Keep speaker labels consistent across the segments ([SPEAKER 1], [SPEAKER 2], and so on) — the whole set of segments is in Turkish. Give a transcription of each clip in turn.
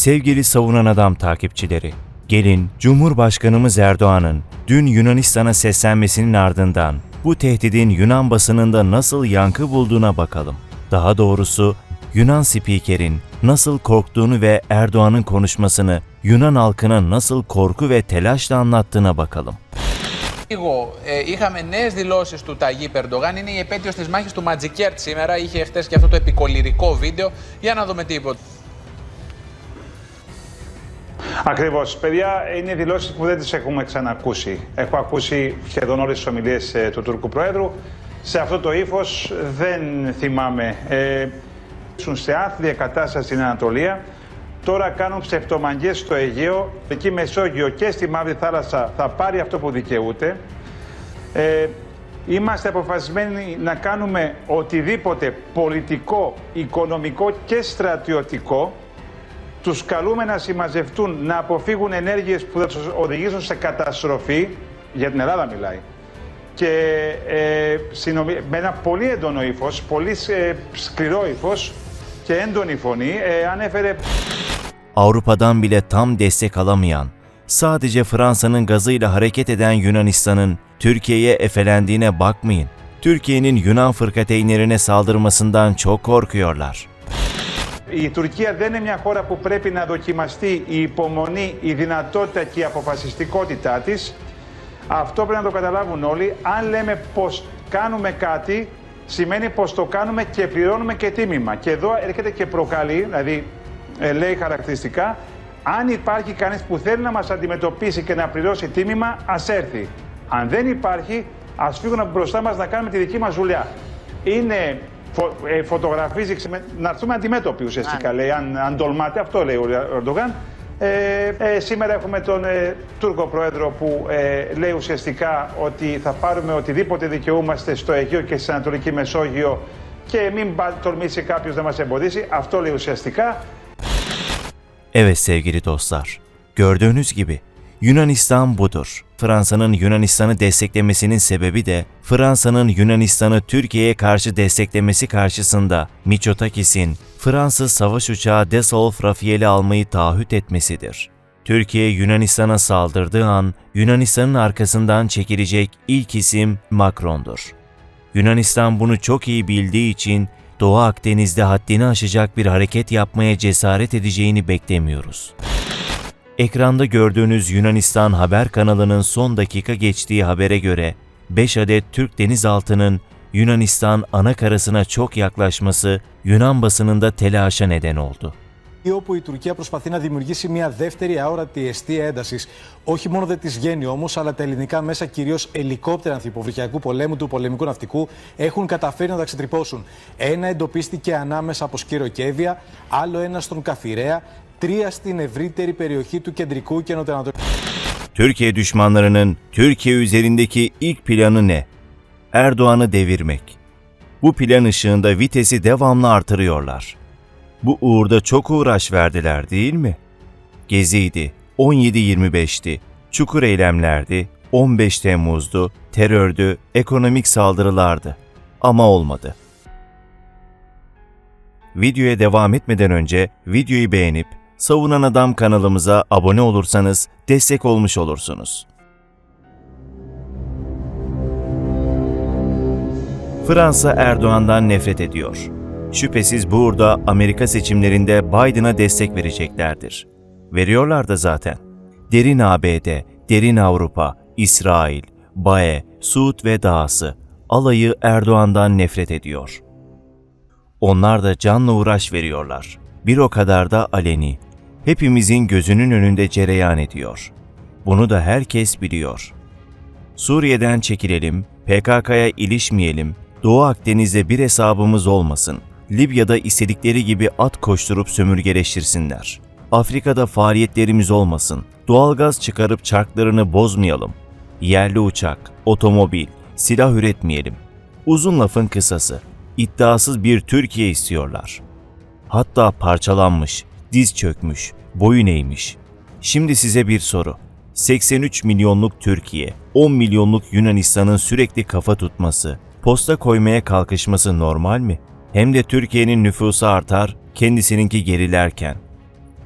[SPEAKER 1] Sevgili savunan adam takipçileri, gelin Cumhurbaşkanımız Erdoğan'ın dün Yunanistan'a seslenmesinin ardından bu tehdidin Yunan basınında nasıl yankı bulduğuna bakalım. Daha doğrusu Yunan spikerin nasıl korktuğunu ve Erdoğan'ın konuşmasını Yunan halkına nasıl korku ve telaşla anlattığına bakalım.
[SPEAKER 2] Λίγο ε, είχαμε νέε δηλώσει του Ταγί Περντογάν. Είναι η επέτειο τη μάχη του Ματζικέρτ σήμερα. Είχε χτε και αυτό το επικολυρικό βίντεο. Για να δούμε τι είπε. Ο
[SPEAKER 3] Ακριβώς. Παιδιά, είναι δηλώσεις που δεν τις έχουμε ξανακούσει. Έχω ακούσει σχεδόν όλες τις ομιλίες του Τούρκου Προέδρου. Σε αυτό το ύφος δεν θυμάμαι. Ε, ήσουν σε άθλια κατάσταση στην Ανατολία. Τώρα κάνουν ψευτομαγγές στο Αιγαίο. Εκεί Μεσόγειο και στη Μαύρη Θάλασσα θα πάρει αυτό που δικαιούται. Ε, είμαστε αποφασισμένοι να κάνουμε οτιδήποτε πολιτικό, οικονομικό και στρατιωτικό τους καλούμε να συμμαζευτούν, να αποφύγουν ενέργειες που θα τους οδηγήσουν σε καταστροφή, για την Ελλάδα μιλάει, και ε, συνομι- με ένα πολύ έντονο ύφος, πολύ ε, σκληρό ύφος και έντονη φωνή, ε, ανέφερε
[SPEAKER 1] Avrupa'dan bile tam destek alamayan, sadece Fransa'nın gazıyla hareket eden Yunanistan'ın Türkiye'ye efelendiğine bakmayın. Türkiye'nin Yunan fırkateynlerine saldırmasından çok korkuyorlar.
[SPEAKER 3] Η Τουρκία δεν είναι μια χώρα που πρέπει να δοκιμαστεί η υπομονή, η δυνατότητα και η αποφασιστικότητά της. Αυτό πρέπει να το καταλάβουν όλοι. Αν λέμε πως κάνουμε κάτι, σημαίνει πως το κάνουμε και πληρώνουμε και τίμημα. Και εδώ έρχεται και προκαλεί, δηλαδή ε, λέει χαρακτηριστικά, αν υπάρχει κανείς που θέλει να μας αντιμετωπίσει και να πληρώσει τίμημα, ας έρθει. Αν δεν υπάρχει, ας φύγουν από μπροστά μας να κάνουμε τη δική μας δουλειά. Είναι φω, ε, φωτογραφίζει, ξεμε- να έρθουμε αντιμέτωποι ουσιαστικά, λέει, αν, αν τολμάτε, αυτό λέει ο Ερντογάν. Ε, ε, σήμερα έχουμε τον ε, Τούρκο Πρόεδρο που ε, λέει ουσιαστικά ότι θα πάρουμε οτιδήποτε δικαιούμαστε στο Αιγαίο και στην Ανατολική Μεσόγειο και μην πα- τολμήσει κάποιος να μας εμποδίσει. Αυτό λέει ουσιαστικά.
[SPEAKER 1] Evet sevgili dostlar, gördüğünüz gibi Yunanistan budur. Fransa'nın Yunanistan'ı desteklemesinin sebebi de Fransa'nın Yunanistan'ı Türkiye'ye karşı desteklemesi karşısında Mitsotakis'in Fransız savaş uçağı Dassault Rafael'i almayı taahhüt etmesidir. Türkiye Yunanistan'a saldırdığı an Yunanistan'ın arkasından çekilecek ilk isim Macron'dur. Yunanistan bunu çok iyi bildiği için Doğu Akdeniz'de haddini aşacak bir hareket yapmaya cesaret edeceğini beklemiyoruz. Ekranda gördüğünüz Yunanistan haber kanalının son dakika geçtiği habere göre 5 adet Türk denizaltının Yunanistan ana karasına çok yaklaşması Yunan basınında telaşa neden oldu.
[SPEAKER 4] Όπου η Τουρκία προσπαθεί να δημιουργήσει μια δεύτερη αόρατη αιστεία έντασης. Όχι μόνο δεν τη βγαίνει όμως, αλλά τα ελληνικά μέσα, κυρίως ελικόπτερα ανθυποβρυχιακού πολέμου του πολεμικού ναυτικού, έχουν καταφέρει να τα ξετρυπώσουν. Ένα εντοπίστηκε ανάμεσα από Σκύρο και Εύβοια, άλλο ένα στον Καφιρέα, τρία στην ευρύτερη περιοχή του κεντρικού και νοτιοανατολικού.
[SPEAKER 1] Türkiye düşmanlarının Türkiye üzerindeki ilk planı ne? Erdoğan'ı devirmek. Bu plan ışığında vitesi devamlı artırıyorlar. Bu uğurda çok uğraş verdiler değil mi? Geziydi, 17-25'ti, çukur eylemlerdi, 15 Temmuz'du, terördü, ekonomik saldırılardı. Ama olmadı. Videoya devam etmeden önce videoyu beğenip Savunan Adam kanalımıza abone olursanız destek olmuş olursunuz. Fransa Erdoğan'dan nefret ediyor. Şüphesiz burada Amerika seçimlerinde Biden'a destek vereceklerdir. Veriyorlar da zaten. Derin ABD, derin Avrupa, İsrail, BAE, Suud ve dahası alayı Erdoğan'dan nefret ediyor. Onlar da canla uğraş veriyorlar. Bir o kadar da aleni. Hepimizin gözünün önünde cereyan ediyor. Bunu da herkes biliyor. Suriye'den çekilelim, PKK'ya ilişmeyelim, Doğu Akdeniz'de bir hesabımız olmasın. Libya'da istedikleri gibi at koşturup sömürgeleştirsinler. Afrika'da faaliyetlerimiz olmasın. Doğalgaz çıkarıp çarklarını bozmayalım. Yerli uçak, otomobil, silah üretmeyelim. Uzun lafın kısası, iddiasız bir Türkiye istiyorlar. Hatta parçalanmış, diz çökmüş, boyun eğmiş. Şimdi size bir soru. 83 milyonluk Türkiye, 10 milyonluk Yunanistan'ın sürekli kafa tutması, posta koymaya kalkışması normal mi? Hem de Türkiye'nin nüfusu artar, kendisininki gerilerken.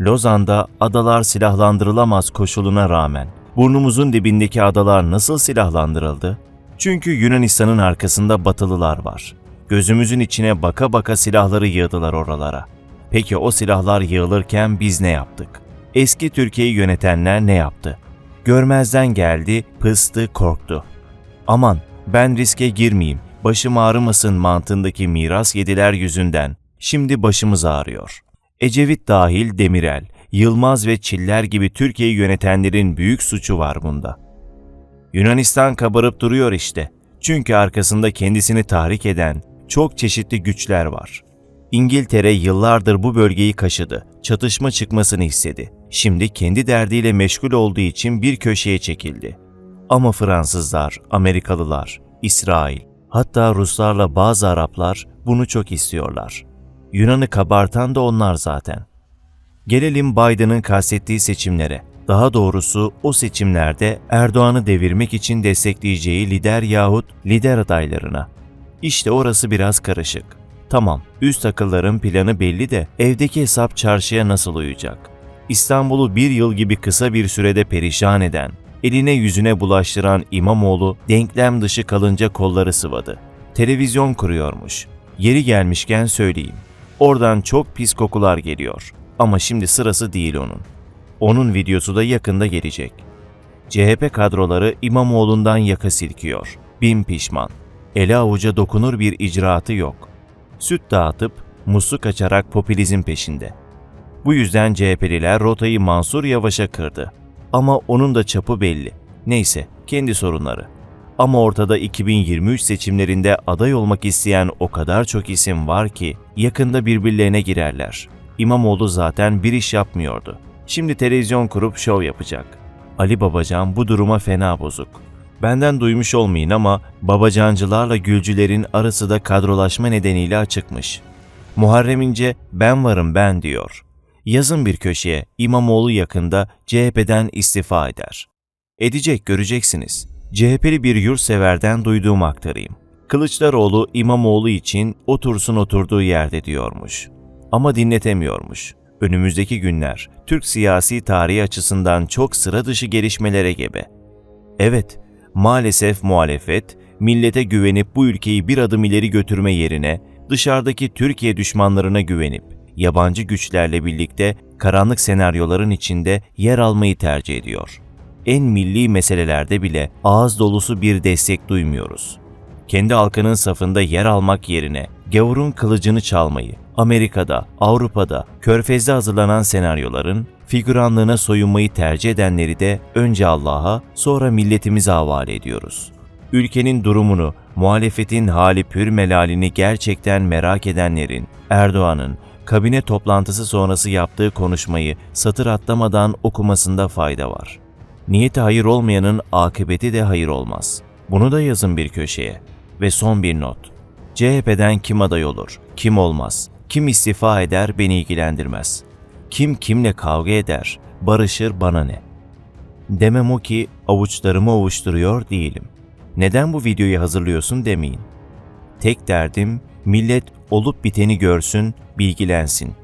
[SPEAKER 1] Lozan'da adalar silahlandırılamaz koşuluna rağmen burnumuzun dibindeki adalar nasıl silahlandırıldı? Çünkü Yunanistan'ın arkasında Batılılar var. Gözümüzün içine baka baka silahları yığdılar oralara. Peki o silahlar yığılırken biz ne yaptık? Eski Türkiye'yi yönetenler ne yaptı? Görmezden geldi, pıstı, korktu. Aman ben riske girmeyeyim, başım ağrımasın mantığındaki miras yediler yüzünden. Şimdi başımız ağrıyor. Ecevit dahil Demirel, Yılmaz ve Çiller gibi Türkiye'yi yönetenlerin büyük suçu var bunda. Yunanistan kabarıp duruyor işte. Çünkü arkasında kendisini tahrik eden çok çeşitli güçler var. İngiltere yıllardır bu bölgeyi kaşıdı. Çatışma çıkmasını istedi. Şimdi kendi derdiyle meşgul olduğu için bir köşeye çekildi. Ama Fransızlar, Amerikalılar, İsrail, hatta Ruslarla bazı Araplar bunu çok istiyorlar. Yunan'ı kabartan da onlar zaten. Gelelim Biden'ın kastettiği seçimlere. Daha doğrusu o seçimlerde Erdoğan'ı devirmek için destekleyeceği lider yahut lider adaylarına. İşte orası biraz karışık. Tamam, üst akılların planı belli de evdeki hesap çarşıya nasıl uyacak? İstanbul'u bir yıl gibi kısa bir sürede perişan eden, eline yüzüne bulaştıran İmamoğlu denklem dışı kalınca kolları sıvadı. Televizyon kuruyormuş. Yeri gelmişken söyleyeyim. Oradan çok pis kokular geliyor. Ama şimdi sırası değil onun. Onun videosu da yakında gelecek. CHP kadroları İmamoğlu'ndan yaka silkiyor. Bin pişman. Ele avuca dokunur bir icraatı yok. Süt dağıtıp musluk açarak popülizm peşinde. Bu yüzden CHP'liler rotayı Mansur Yavaş'a kırdı. Ama onun da çapı belli. Neyse, kendi sorunları. Ama ortada 2023 seçimlerinde aday olmak isteyen o kadar çok isim var ki yakında birbirlerine girerler. İmamoğlu zaten bir iş yapmıyordu. Şimdi televizyon kurup şov yapacak. Ali Babacan bu duruma fena bozuk. Benden duymuş olmayın ama Babacancılarla Gülcülerin arası da kadrolaşma nedeniyle açıkmış. Muharrem İnce ben varım ben diyor. Yazın bir köşeye İmamoğlu yakında CHP'den istifa eder. Edecek göreceksiniz. CHP'li bir yurtseverden duyduğum aktarayım. Kılıçdaroğlu İmamoğlu için otursun oturduğu yerde diyormuş. Ama dinletemiyormuş. Önümüzdeki günler Türk siyasi tarihi açısından çok sıra dışı gelişmelere gebe. Evet, maalesef muhalefet, millete güvenip bu ülkeyi bir adım ileri götürme yerine dışarıdaki Türkiye düşmanlarına güvenip yabancı güçlerle birlikte karanlık senaryoların içinde yer almayı tercih ediyor. En milli meselelerde bile ağız dolusu bir destek duymuyoruz. Kendi halkının safında yer almak yerine gavurun kılıcını çalmayı, Amerika'da, Avrupa'da, Körfez'de hazırlanan senaryoların figüranlığına soyunmayı tercih edenleri de önce Allah'a sonra milletimize havale ediyoruz. Ülkenin durumunu, muhalefetin hali pür melalini gerçekten merak edenlerin, Erdoğan'ın kabine toplantısı sonrası yaptığı konuşmayı satır atlamadan okumasında fayda var. Niyeti hayır olmayanın akıbeti de hayır olmaz. Bunu da yazın bir köşeye. Ve son bir not. CHP'den kim aday olur, kim olmaz, kim istifa eder beni ilgilendirmez. Kim kimle kavga eder, barışır bana ne. Demem o ki avuçlarımı ovuşturuyor değilim. Neden bu videoyu hazırlıyorsun demeyin. Tek derdim millet olup biteni görsün, bilgilensin.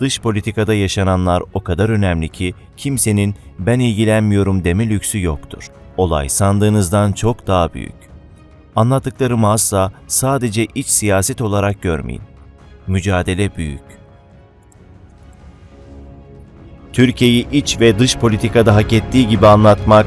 [SPEAKER 1] Dış politikada yaşananlar o kadar önemli ki kimsenin ben ilgilenmiyorum deme lüksü yoktur. Olay sandığınızdan çok daha büyük. Anlattıklarımı asla sadece iç siyaset olarak görmeyin. Mücadele büyük. Türkiye'yi iç ve dış politikada hak ettiği gibi anlatmak